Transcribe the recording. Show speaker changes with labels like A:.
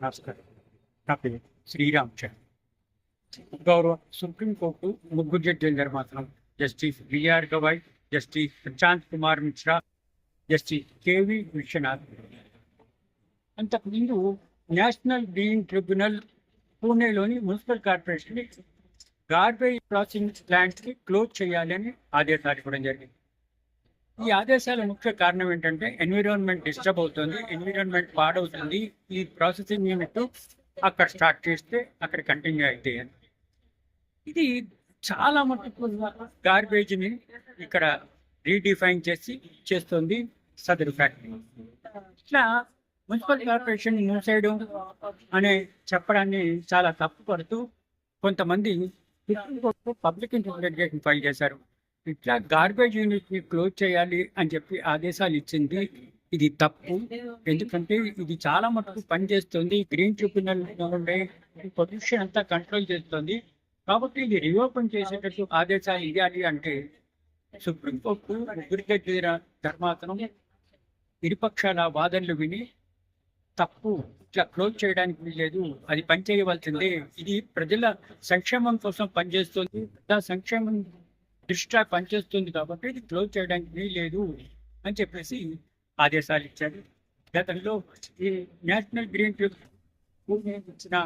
A: నమస్కారం నా పేరు శ్రీరామ్ చంద్ర గౌరవ సుప్రీంకోర్టు ముగ్గురు జడ్జిల ధర్మాసనం justice B R Gavai justice Prashant Kumar Mishra justice K V Vishwanath అంతకుముందు national green tribunal పూణేలోని municipal corporation garbage processing ప్లాంట్ని క్లోజ్ చేయాలని ఆదేశాలు ఇవ్వడం జరిగింది ఈ ఆదేశాల ముఖ్య కారణం ఏంటంటే ఎన్విరాన్మెంట్ డిస్టర్బ్ అవుతుంది ఎన్విరాన్మెంట్ పాడవుతుంది. ఈ ప్రాసెసింగ్ యూనిట్ అక్కడ స్టార్ట్ చేస్తే అక్కడ కంటిన్యూ అయితే. అని ఇది చాలా మటుకు గార్బేజ్ని ఇక్కడ రీడిఫైన్ చేసి చేస్తుంది సదరు ఫ్యాక్టరీ. ఇట్లా మున్సిపల్ కార్పొరేషన్ మూసేయడం అనే చెప్పడాన్ని చాలా తప్పు పడుతూ కొంతమంది పబ్లిక్ ఇంటర్ప్రిటేషన్ ఫైల్ చేశారు. ఇట్లా గార్బేజ్ యూనిట్ని క్లోజ్ చేయాలి అని చెప్పి ఆదేశాలు ఇచ్చింది. ఇది తప్పు. ఎందుకంటే ఇది చాలా మటుకు పనిచేస్తుంది గ్రీన్ ట్రిబ్యునల్ పొల్యూషన్ అంతా కంట్రోల్ చేస్తుంది. కాబట్టి ఇది రీఓపెన్ చేసేటట్టు ఆదేశాలు ఇవ్వాలి అంటే సుప్రీంకోర్టు ముగ్గురి దగ్గర ధర్మాసనం ఇరుపక్షాల వాదనలు విని తప్పు ఇట్లా క్లోజ్ చేయడానికి లేదు అది పనిచేయవలసిందే ఇది ప్రజల సంక్షేమం కోసం పనిచేస్తుంది. ప్రజా సంక్షేమం దృష్ట్యా పనిచేస్తుంది కాబట్టి ఇది క్లోజ్ చేయడానికి వీల్లేదు అని చెప్పేసి ఆదేశాలు ఇచ్చాడు గతంలో ఈ నేషనల్ గ్రీన్ ట్రిప్ ఇచ్చిన